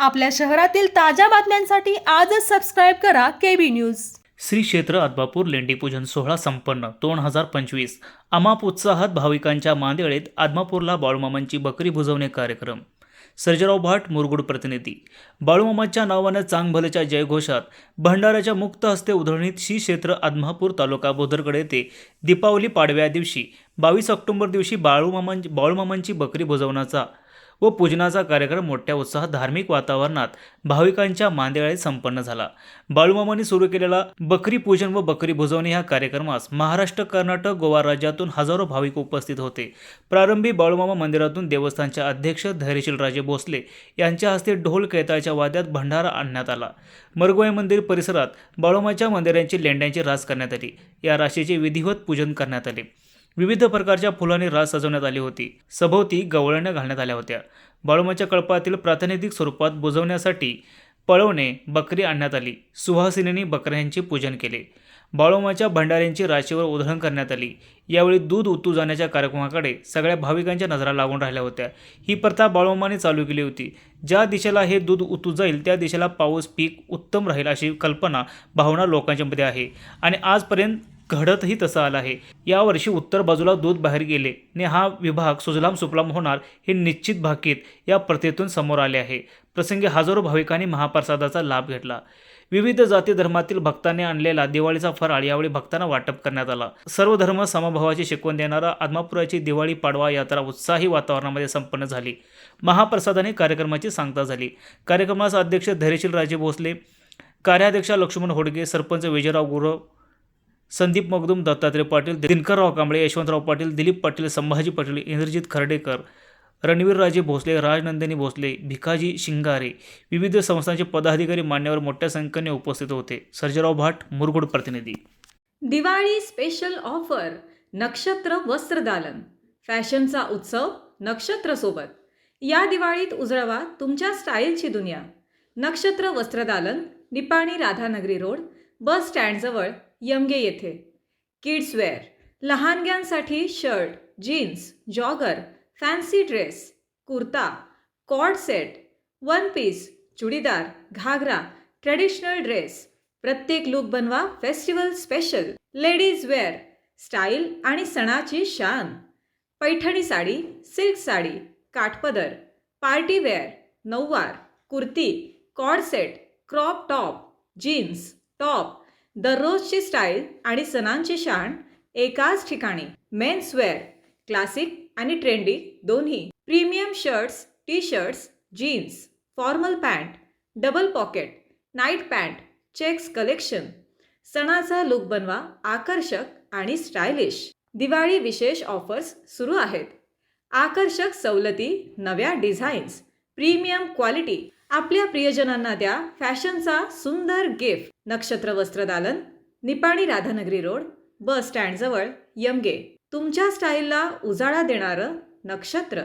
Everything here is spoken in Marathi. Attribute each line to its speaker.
Speaker 1: आपल्या शहरातील ताज्या बातम्यांसाठी आजच सबस्क्राईब करा केबी न्यूज
Speaker 2: श्री क्षेत्र अदबापूर लेंडीपूजन सोहळा संपन्न दोन हजार पंचवीस. अमाप उत्साहात भाविकांच्या मांदेळेत आदमापूरला बाळूमामांची बकरी भुजवणे कार्यक्रम. सर्जराव भाट मुरगुड प्रतिनिधी. बाळूमामाच्या नावानं चांगभलेच्या जयघोषात भंडाऱ्याच्या मुक्त हस्ते उधळणीत श्री क्षेत्र आदमापूर तालुका बोधरगड येथे दीपावली पाडव्या दिवशी बावीस ऑक्टोबर दिवशी बाळूमामां बाळूमामांची बकरी भुजवण्याचा व पूजनाचा कार्यक्रम मोठ्या उत्साहात धार्मिक वातावरणात भाविकांच्या मांदेळीत संपन्न झाला. बाळूमामांनी सुरू केलेला बकरी पूजन व बकरी भुजवणे ह्या कार्यक्रमास महाराष्ट्र कर्नाटक गोवा राज्यातून हजारो भाविक उपस्थित होते. प्रारंभी बाळूमामा मंदिरातून देवस्थानचे अध्यक्ष धैर्यशील राजे भोसले यांच्या हस्ते ढोल कैताळच्या वाद्यात भंडारा आणण्यात आला. मरगोय मंदिर परिसरात बाळूमाच्या मंदिरांची लेंड्यांची रास करण्यात आली. या राशीचे विधिवत पूजन करण्यात आले. विविध प्रकारच्या फुलांनी रास सजवण्यात आली होती. सभोवती गवळण्या घालण्यात आल्या होत्या. बाळूमाच्या कळपातील प्रातिनिधिक स्वरूपात बुजवण्यासाठी पळवणे बकरी आणण्यात आली. सुहासिनींनी बकऱ्यांचे पूजन केले. बाळूमाच्या भंडाऱ्यांची राशीवर उधळण करण्यात आली. यावेळी दूध उतू जाण्याच्या कार्यक्रमाकडे सगळ्या भाविकांच्या नजरा लागून राहिल्या होत्या. ही प्रथा बाळोमाने चालू केली होती. ज्या दिशेला हे दूध उतू जाईल त्या दिशेला पाऊस पीक उत्तम राहील अशी कल्पना भावना लोकांच्यामध्ये आहे. आणि आजपर्यंत घडतही तसं आलं आहे. यावर्षी उत्तर बाजूला दूध बाहेर गेले. ने हा विभाग सुजलाम सुफलाम होणार हे निश्चित भाकीत या प्रथेतून समोर आले आहे. प्रसंगी हजारो भाविकांनी महाप्रसादाचा लाभ घेतला. विविध जाती धर्मातील भक्तांनी आणलेला दिवाळीचा फराळ यावेळी भक्तांना वाटप करण्यात आला. सर्व धर्म समभावाची शिकवण देणारा आदमापुराची दिवाळी पाडवा यात्रा उत्साही वातावरणामध्ये संपन्न झाली. महाप्रसादाने कार्यक्रमाची सांगता झाली. कार्यक्रमाचा अध्यक्ष धैर्यशील राजे भोसले कार्याध्यक्ष लक्ष्मण होडगे सरपंच विजयराव गुरव संदीप मगदूम दत्तात्रय पाटील दिनकरराव कांबळे यशवंतराव पाटील दिलीप पाटील संभाजी पाटील इंद्रजित खर्डेकर रणवीरराजे भोसले राजनंदिनी भोसले भिकाजी शिंगारे विविध संस्थांचे पदाधिकारी मान्यवर मोठ्या संख्येने उपस्थित होते. सर्जेराव भाट मुरगुड प्रतिनिधी.
Speaker 3: दिवाळी स्पेशल ऑफर नक्षत्र वस्त्रदालन फॅशनचा उत्सव नक्षत्र सोबत. या दिवाळीत उजळवा तुमच्या स्टाईलची दुनिया. नक्षत्र वस्त्रदालन निपाणी राधानगरी रोड बस स्टँडजवळ यमगे येथे. Kids wear लहानग्यांसाठी shirt jeans jogger fancy dress kurta co-ord set one piece churidar ghagra traditional dress प्रत्येक लुक बनवा festival special ladies wear style आणि सणाची शान. पैठणी साडी सिल्क साडी काठपदर. पार्टी वेअर नऊवार kurti co-ord set crop top jeans top दररोजची स्टाईल आणि सणांची शान एकाच ठिकाणी. मेन्स वेअर क्लासिक आणि ट्रेंडी दोन्ही. Premium shirts T shirts jeans formal pant double pocket night pant checks collection. सणाचा लुक बनवा आकर्षक आणि स्टायलिश. दिवाळी विशेष ऑफर्स सुरू आहेत. आकर्षक सवलती नव्या डिझाईन्स प्रीमियम क्वालिटी. आपल्या प्रियजनांना द्या फॅशनचा सुंदर gift. Nakshatra Vastradalan Nipani Radhanagari road bus स्टँडजवळ यमगे. तुमच्या स्टाईलला उजाळा देणारं नक्षत्र.